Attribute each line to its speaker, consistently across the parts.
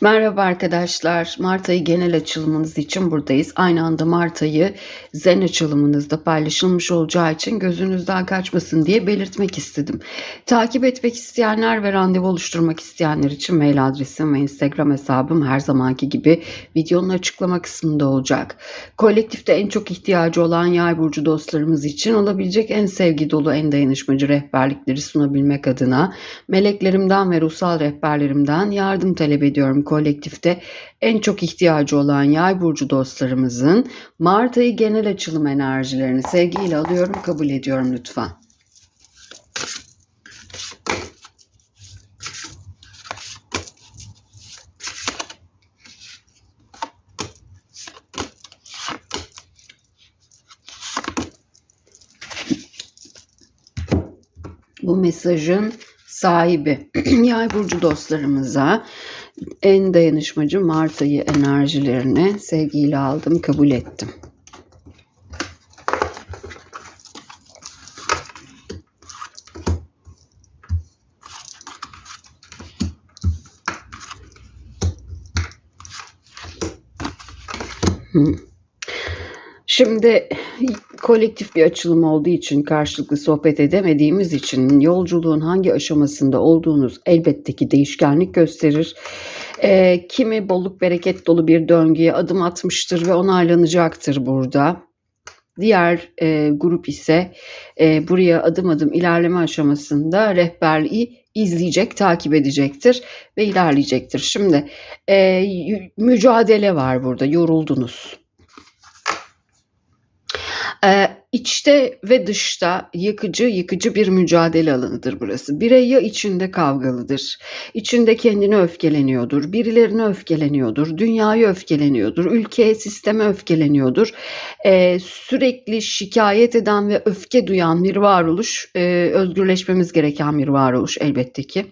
Speaker 1: Merhaba arkadaşlar. Mart ayı genel açılımınız için buradayız. Aynı anda Mart ayı zen açılımınızda paylaşılmış olacağı için gözünüzden kaçmasın diye belirtmek istedim. Takip etmek isteyenler ve randevu oluşturmak isteyenler için mail adresim ve Instagram hesabım her zamanki gibi videonun açıklama kısmında olacak. Kolektifte en çok ihtiyacı olan yay burcu dostlarımız için olabilecek en sevgi dolu, en dayanışmacı rehberlikleri sunabilmek adına meleklerimden ve ruhsal rehberlerimden yardım talep ediyorum kolektifte en çok ihtiyacı olan yay burcu dostlarımızın Mart ayı genel açılım enerjilerini sevgiyle alıyorum, kabul ediyorum lütfen. Bu mesajın sahibi yay burcu dostlarımıza en dayanışmacı Mart ayı enerjilerini sevgiyle aldım, kabul ettim. Şimdi kolektif bir açılım olduğu için karşılıklı sohbet edemediğimiz için yolculuğun hangi aşamasında olduğunuz elbette ki değişkenlik gösterir. E, kimi bolluk bereket dolu bir döngüye adım atmıştır ve onaylanacaktır burada. Diğer e, grup ise e, buraya adım adım ilerleme aşamasında rehberliği izleyecek, takip edecektir ve ilerleyecektir. Şimdi e, mücadele var burada, yoruldunuz ee, içte ve dışta yıkıcı yıkıcı bir mücadele alanıdır burası. Birey ya içinde kavgalıdır, içinde kendine öfkeleniyordur, birilerine öfkeleniyordur, dünyaya öfkeleniyordur, ülkeye, sisteme öfkeleniyordur. Ee, sürekli şikayet eden ve öfke duyan bir varoluş, e, özgürleşmemiz gereken bir varoluş elbette ki.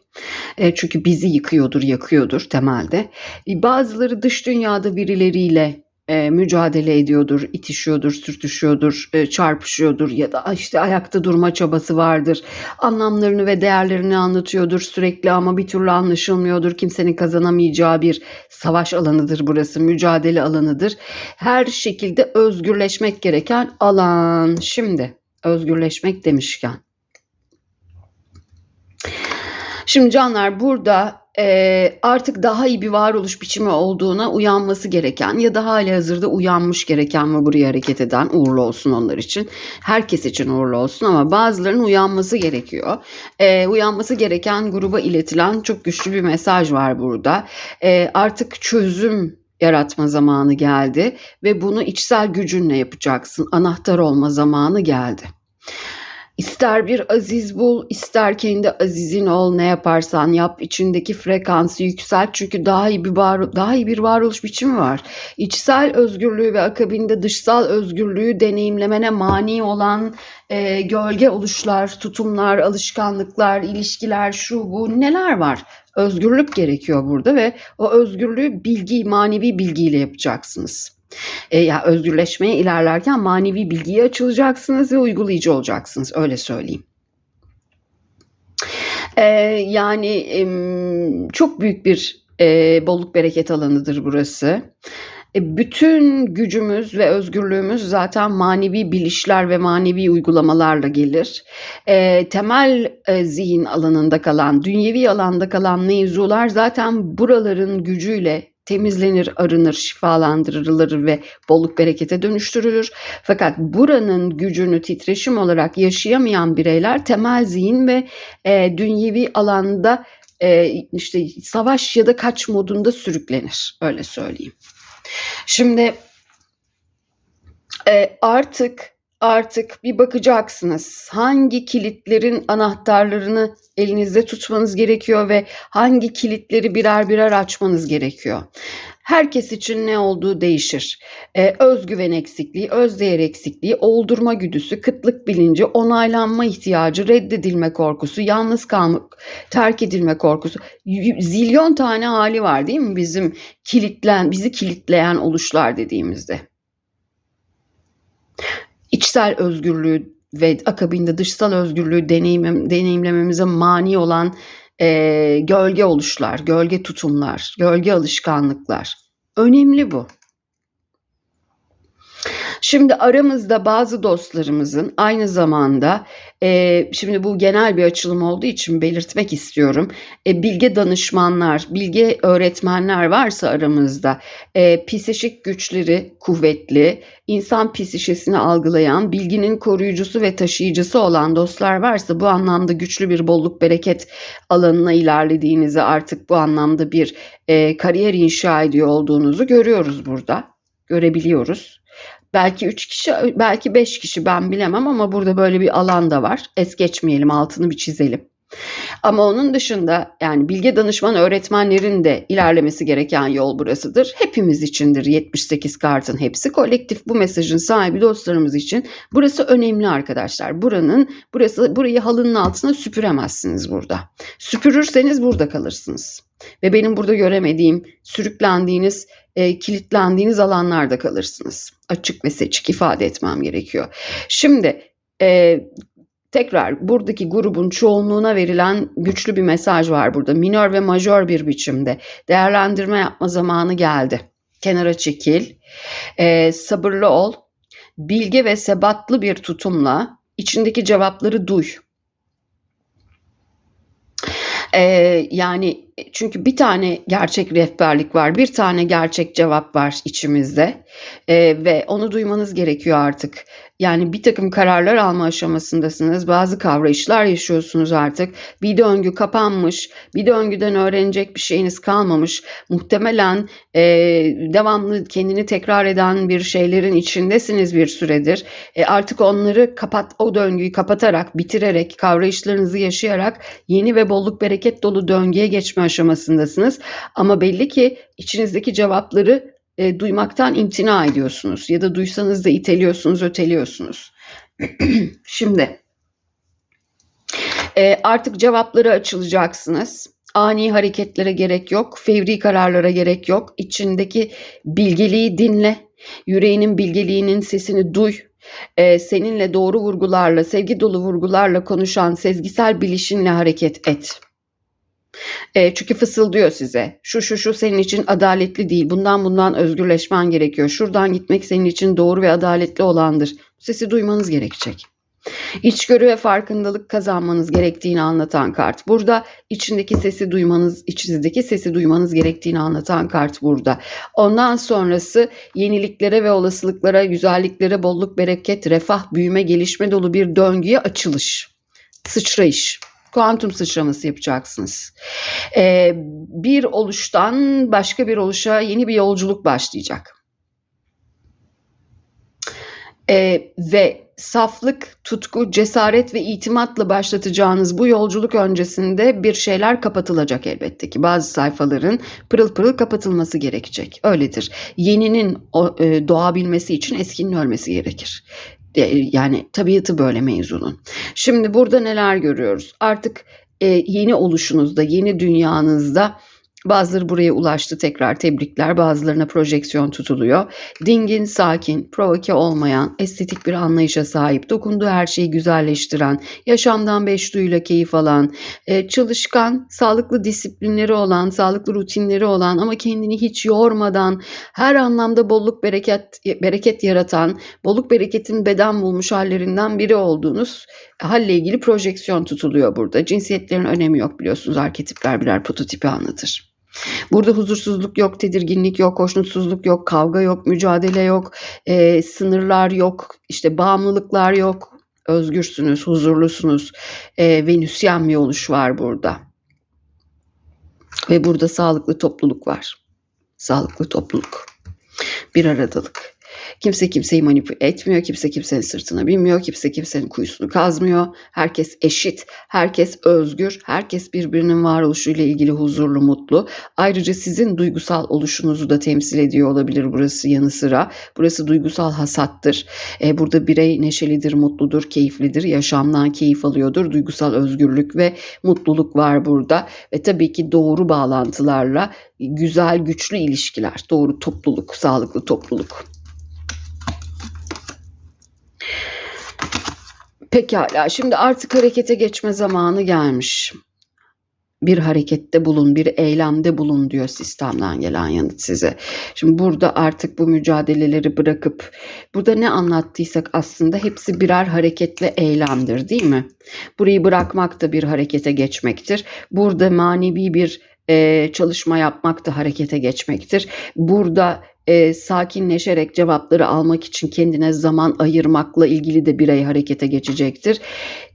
Speaker 1: E, çünkü bizi yıkıyordur, yakıyordur temelde. E, bazıları dış dünyada birileriyle e, mücadele ediyordur, itişiyordur, sürtüşüyordur, e, çarpışıyordur ya da işte ayakta durma çabası vardır. Anlamlarını ve değerlerini anlatıyordur sürekli ama bir türlü anlaşılmıyordur. Kimsenin kazanamayacağı bir savaş alanıdır burası, mücadele alanıdır. Her şekilde özgürleşmek gereken alan. Şimdi özgürleşmek demişken. Şimdi canlar burada e, artık daha iyi bir varoluş biçimi olduğuna uyanması gereken ya da hali hazırda uyanmış gereken ve buraya hareket eden uğurlu olsun onlar için. Herkes için uğurlu olsun ama bazılarının uyanması gerekiyor. E, uyanması gereken gruba iletilen çok güçlü bir mesaj var burada. E, artık çözüm yaratma zamanı geldi ve bunu içsel gücünle yapacaksın. Anahtar olma zamanı geldi. İster bir aziz bul, ister kendi azizin ol, ne yaparsan yap, içindeki frekansı yükselt çünkü daha iyi bir var, daha iyi bir varoluş biçimi var. İçsel özgürlüğü ve akabinde dışsal özgürlüğü deneyimlemene mani olan e, gölge oluşlar, tutumlar, alışkanlıklar, ilişkiler, şu bu neler var? Özgürlük gerekiyor burada ve o özgürlüğü bilgi, manevi bilgiyle yapacaksınız. E, ya özgürleşmeye ilerlerken manevi bilgiye açılacaksınız ve uygulayıcı olacaksınız. Öyle söyleyeyim. E, yani e, çok büyük bir e, bolluk bereket alanıdır burası. E, bütün gücümüz ve özgürlüğümüz zaten manevi bilişler ve manevi uygulamalarla gelir. E, temel e, zihin alanında kalan, dünyevi alanda kalan mevzular zaten buraların gücüyle temizlenir, arınır, şifalandırılır ve bolluk berekete dönüştürülür. Fakat buranın gücünü titreşim olarak yaşayamayan bireyler temel zihin ve e, dünyevi alanda e, işte savaş ya da kaç modunda sürüklenir. Öyle söyleyeyim. Şimdi e, artık artık bir bakacaksınız. Hangi kilitlerin anahtarlarını elinizde tutmanız gerekiyor ve hangi kilitleri birer birer açmanız gerekiyor. Herkes için ne olduğu değişir. Ee, özgüven eksikliği, özdeğer eksikliği, oldurma güdüsü, kıtlık bilinci, onaylanma ihtiyacı, reddedilme korkusu, yalnız kalmak, terk edilme korkusu. Zilyon tane hali var değil mi bizim kilitlen, bizi kilitleyen oluşlar dediğimizde içsel özgürlüğü ve akabinde dışsal özgürlüğü deneyim, deneyimlememize mani olan e, gölge oluşlar, gölge tutumlar, gölge alışkanlıklar. Önemli bu. Şimdi aramızda bazı dostlarımızın aynı zamanda e, şimdi bu genel bir açılım olduğu için belirtmek istiyorum. E, bilge danışmanlar, bilge öğretmenler varsa aramızda e, psişik güçleri kuvvetli, insan psişesini algılayan, bilginin koruyucusu ve taşıyıcısı olan dostlar varsa bu anlamda güçlü bir bolluk bereket alanına ilerlediğinizi artık bu anlamda bir e, kariyer inşa ediyor olduğunuzu görüyoruz burada. Görebiliyoruz. Belki 3 kişi, belki 5 kişi ben bilemem ama burada böyle bir alan da var. Es geçmeyelim, altını bir çizelim. Ama onun dışında yani bilge danışman öğretmenlerin de ilerlemesi gereken yol burasıdır. Hepimiz içindir 78 kartın hepsi. Kolektif bu mesajın sahibi dostlarımız için burası önemli arkadaşlar. Buranın burası burayı halının altına süpüremezsiniz burada. Süpürürseniz burada kalırsınız. Ve benim burada göremediğim, sürüklendiğiniz, e, kilitlendiğiniz alanlarda kalırsınız. Açık ve seçik ifade etmem gerekiyor. Şimdi e, tekrar buradaki grubun çoğunluğuna verilen güçlü bir mesaj var burada. Minör ve majör bir biçimde değerlendirme yapma zamanı geldi. Kenara çekil, e, sabırlı ol, bilge ve sebatlı bir tutumla içindeki cevapları duy. Ee, yani çünkü bir tane gerçek rehberlik var, bir tane gerçek cevap var içimizde ee, ve onu duymanız gerekiyor artık. Yani bir takım kararlar alma aşamasındasınız, bazı kavrayışlar yaşıyorsunuz artık. Bir döngü kapanmış, bir döngüden öğrenecek bir şeyiniz kalmamış. Muhtemelen e, devamlı kendini tekrar eden bir şeylerin içindesiniz bir süredir. E, artık onları kapat, o döngüyü kapatarak, bitirerek, kavrayışlarınızı yaşayarak yeni ve bolluk bereket dolu döngüye geçme aşamasındasınız. Ama belli ki içinizdeki cevapları e, duymaktan imtina ediyorsunuz ya da duysanız da iteliyorsunuz, öteliyorsunuz. Şimdi e, artık cevapları açılacaksınız. Ani hareketlere gerek yok, fevri kararlara gerek yok. İçindeki bilgeliği dinle, yüreğinin bilgeliğinin sesini duy. E, seninle doğru vurgularla, sevgi dolu vurgularla konuşan sezgisel bilişinle hareket et. E, çünkü fısıldıyor size. Şu şu şu senin için adaletli değil. Bundan bundan özgürleşmen gerekiyor. Şuradan gitmek senin için doğru ve adaletli olandır. Sesi duymanız gerekecek. İçgörü ve farkındalık kazanmanız gerektiğini anlatan kart. Burada içindeki sesi duymanız, içinizdeki sesi duymanız gerektiğini anlatan kart burada. Ondan sonrası yeniliklere ve olasılıklara, güzelliklere, bolluk, bereket, refah, büyüme, gelişme dolu bir döngüye açılış, sıçrayış kuantum sıçraması yapacaksınız. Ee, bir oluştan başka bir oluşa yeni bir yolculuk başlayacak. Ee, ve saflık, tutku, cesaret ve itimatla başlatacağınız bu yolculuk öncesinde bir şeyler kapatılacak elbette ki. Bazı sayfaların pırıl pırıl kapatılması gerekecek. Öyledir. Yeninin e, doğabilmesi için eskinin ölmesi gerekir. E, yani tabiatı böyle mevzunun. Şimdi burada neler görüyoruz? Artık e, yeni oluşunuzda, yeni dünyanızda Bazıları buraya ulaştı tekrar tebrikler. Bazılarına projeksiyon tutuluyor. Dingin, sakin, provoke olmayan, estetik bir anlayışa sahip, dokunduğu her şeyi güzelleştiren, yaşamdan beş duyuyla keyif alan, e, çalışkan, sağlıklı disiplinleri olan, sağlıklı rutinleri olan ama kendini hiç yormadan her anlamda bolluk bereket bereket yaratan, bolluk bereketin beden bulmuş hallerinden biri olduğunuz halle ilgili projeksiyon tutuluyor burada. Cinsiyetlerin önemi yok biliyorsunuz. Arketipler birer prototipi anlatır. Burada huzursuzluk yok, tedirginlik yok, hoşnutsuzluk yok, kavga yok, mücadele yok, e, sınırlar yok, işte bağımlılıklar yok. Özgürsünüz, huzurlusunuz. E, Venüsyen bir oluş var burada. Ve burada sağlıklı topluluk var. Sağlıklı topluluk. Bir aradalık. Kimse kimseyi manipüle etmiyor. Kimse kimsenin sırtına binmiyor. Kimse kimsenin kuyusunu kazmıyor. Herkes eşit. Herkes özgür. Herkes birbirinin varoluşuyla ilgili huzurlu, mutlu. Ayrıca sizin duygusal oluşunuzu da temsil ediyor olabilir burası yanı sıra. Burası duygusal hasattır. E, burada birey neşelidir, mutludur, keyiflidir. Yaşamdan keyif alıyordur. Duygusal özgürlük ve mutluluk var burada. Ve tabii ki doğru bağlantılarla güzel, güçlü ilişkiler. Doğru topluluk, sağlıklı topluluk. Pekala şimdi artık harekete geçme zamanı gelmiş. bir harekette bulun, bir eylemde bulun diyor sistemden gelen yanıt size. Şimdi burada artık bu mücadeleleri bırakıp burada ne anlattıysak aslında hepsi birer hareket ve eylemdir değil mi? Burayı bırakmak da bir harekete geçmektir. Burada manevi bir e, çalışma yapmak da harekete geçmektir. Burada e, sakinleşerek cevapları almak için kendine zaman ayırmakla ilgili de birey harekete geçecektir.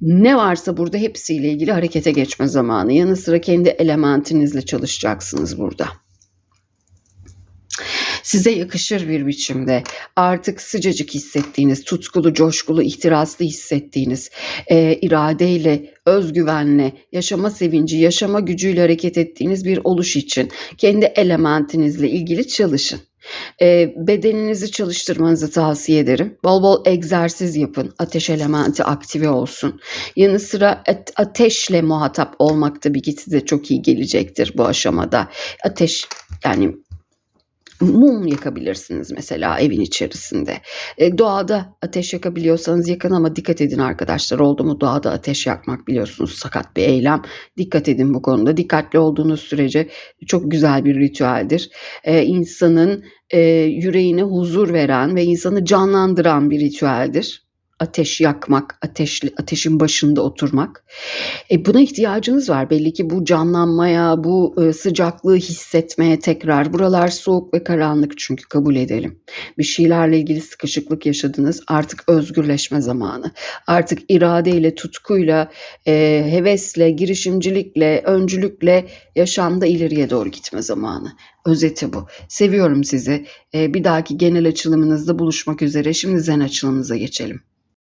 Speaker 1: Ne varsa burada hepsiyle ilgili harekete geçme zamanı. Yanı sıra kendi elementinizle çalışacaksınız burada size yakışır bir biçimde artık sıcacık hissettiğiniz, tutkulu, coşkulu, ihtiraslı hissettiğiniz, e, iradeyle, özgüvenle, yaşama sevinci, yaşama gücüyle hareket ettiğiniz bir oluş için kendi elementinizle ilgili çalışın. E, bedeninizi çalıştırmanızı tavsiye ederim. Bol bol egzersiz yapın. Ateş elementi aktive olsun. Yanı sıra at- ateşle muhatap olmak tabii ki size çok iyi gelecektir bu aşamada. Ateş yani mum yakabilirsiniz mesela evin içerisinde. E, doğada ateş yakabiliyorsanız yakın ama dikkat edin arkadaşlar. Oldu mu doğada ateş yakmak biliyorsunuz sakat bir eylem. Dikkat edin bu konuda. Dikkatli olduğunuz sürece çok güzel bir ritüeldir. E, insanın e, yüreğine huzur veren ve insanı canlandıran bir ritüeldir. Ateş yakmak, ateşli, ateşin başında oturmak. E, buna ihtiyacınız var. Belli ki bu canlanmaya, bu e, sıcaklığı hissetmeye tekrar. Buralar soğuk ve karanlık çünkü kabul edelim. Bir şeylerle ilgili sıkışıklık yaşadınız. Artık özgürleşme zamanı. Artık iradeyle, tutkuyla, e, hevesle, girişimcilikle, öncülükle yaşamda ileriye doğru gitme zamanı. Özeti bu. Seviyorum sizi. E, bir dahaki genel açılımınızda buluşmak üzere. Şimdi zen açılımınıza geçelim.